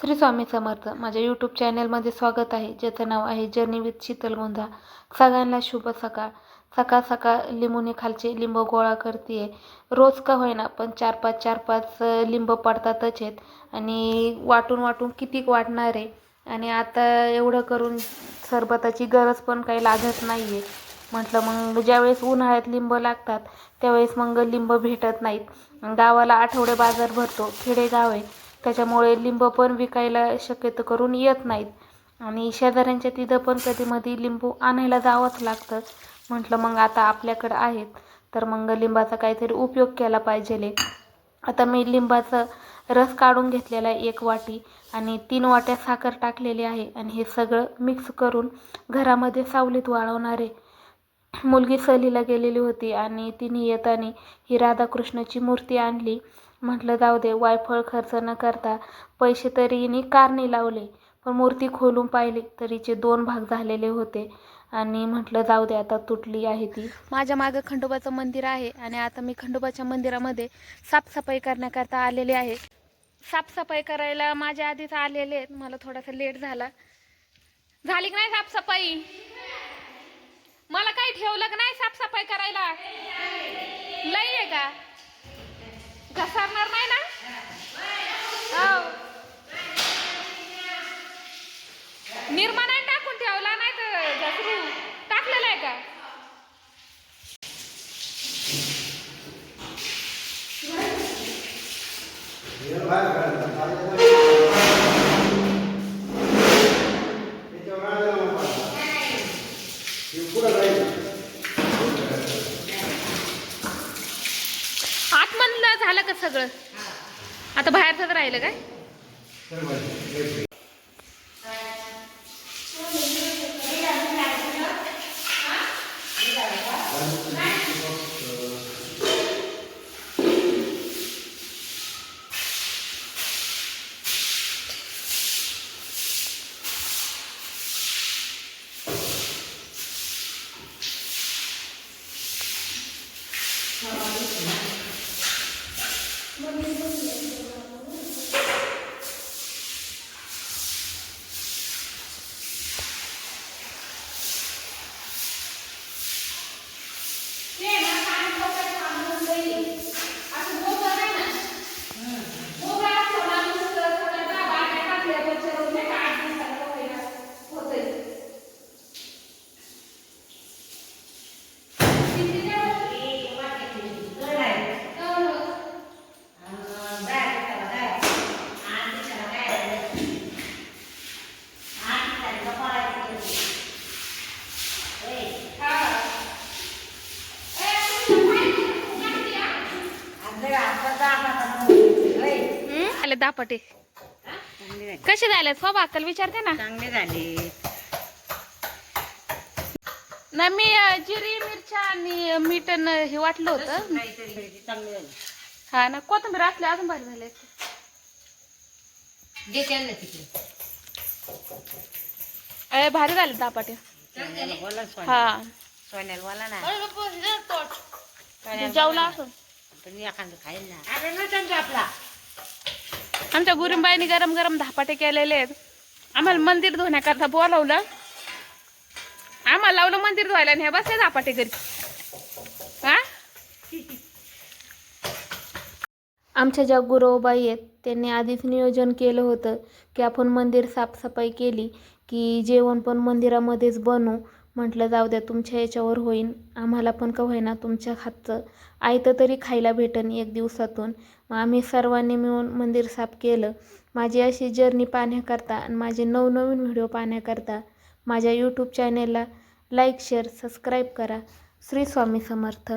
श्री स्वामी समर्थ. माझ्या यूट्यूब चॅनलमध्ये स्वागत आहे. ज्याचं नाव आहे जर्नी विथ शीतल गोंधा सगळ्यांना शुभ सकाळ. सकाळ सकाळ लिंबूने खालचे लिंब गोळा करते रोज का होईना पण चार पाच चार पाच लिंब पडतातच आहेत. आणि वाटून वाटून किती वाटणार आहे? आणि आता एवढं करून सरबताची गरज पण काही लागत नाही आहे म्हटलं मग ज्यावेळेस उन्हाळ्यात लिंब लागतात त्यावेळेस मग लिंब भेटत नाहीत. गावाला आठवडे बाजार भरतो. खेडेगाव आहे. त्याच्यामुळे लिंब पण विकायला शक्यतो करून येत नाहीत. आणि शेजाऱ्यांच्या तिथं पण कधीमधी लिंबू आणायला जावंच लागतं. म्हटलं मग आता आपल्याकडं आहेत. तर मग लिंबाचा काहीतरी उपयोग केला पाहिजे आता मी लिंबाचं रस काढून घेतलेला आहे एक वाटी आणि तीन वाट्या साखर टाकलेली आहे. आणि हे सगळं मिक्स करून घरामध्ये सावलीत वाळवणारे मुलगी सहलीला गेलेली होती आणि तिने येताना ही राधाकृष्णाची मूर्ती आणली. म्हटलं जाऊ दे वायफळ खर्च न करता पैसे तरी हिने कारणी लावले. पण मूर्ती खोलून पाहिली तर हिचे दोन भाग झालेले होते. आणि म्हटलं जाऊ दे आता तुटली आहे ती. माझ्या मागं खंडोबाचं मंदिर आहे आणि आता मी खंडोबाच्या मंदिरामध्ये साफसफाई करण्याकरता आलेले आहे. साफसफाई करायला माझ्या आधीच आलेले आहेत. मला थोडासा लेट झाला. झाली की नाही साफसफाई? मला काही ठेवलं की नाही साफसफाई करायला? लई आहे का? घसरणार नाही ना? हो निरमा नाही टाकून ठेवला नाही तर घसरू. टाकलेला आहे का? आतमधलं झालं का सगळं? आता बाहेरचंच राहिलं काय? दापाटे. कसे झाले स्वभाव अक्कल विचारते ना. चांगले झाले. ना मी अं, जिरी मिरच्या आणि मीठ अन हे वाटलं होतं. काहीतरी चांगले झाले. हा ना कोथिंबीर असले अजून भारी झाले दे त्यांना तिकडे. अरे भारी झाले दापाटे. सोन्याला बोला सोन्या. हा. सोन्याला बोला ना. जेवला असं. पण एखादं खाईल ना. अरे ना त्यांचा आपला. आमच्या गुरुंबाईने गरम गरम धापाटे केलेले आहेत. आम्हाला मंदिर धुण्याकरता बोलावलं. आम्हाला लावलं मंदिर धुवायला नाही हे बसले धापाटे घरी. हा? आमच्या ज्या गुरुबाई आहेत त्यांनी आधीच नियोजन केलं होतं की आपण मंदिर साफसफाई केली की जेवण पण मंदिरामध्येच बनवू म्हटलं जाऊ द्या तुमच्या याच्यावर होईन. आम्हाला पण का होईना तुमच्या हातचं. आयतं तरी खायला भेटन एक दिवसातून. मग आम्ही सर्वांनी मिळून मंदिर साफ केलं. माझी अशी जर्नी पाहण्याकरता आणि माझे नवनवीन व्हिडिओ पाहण्याकरता माझ्या यूट्यूब चॅनेलला लाईक शेअर सबस्क्राईब करा. श्री स्वामी समर्थ.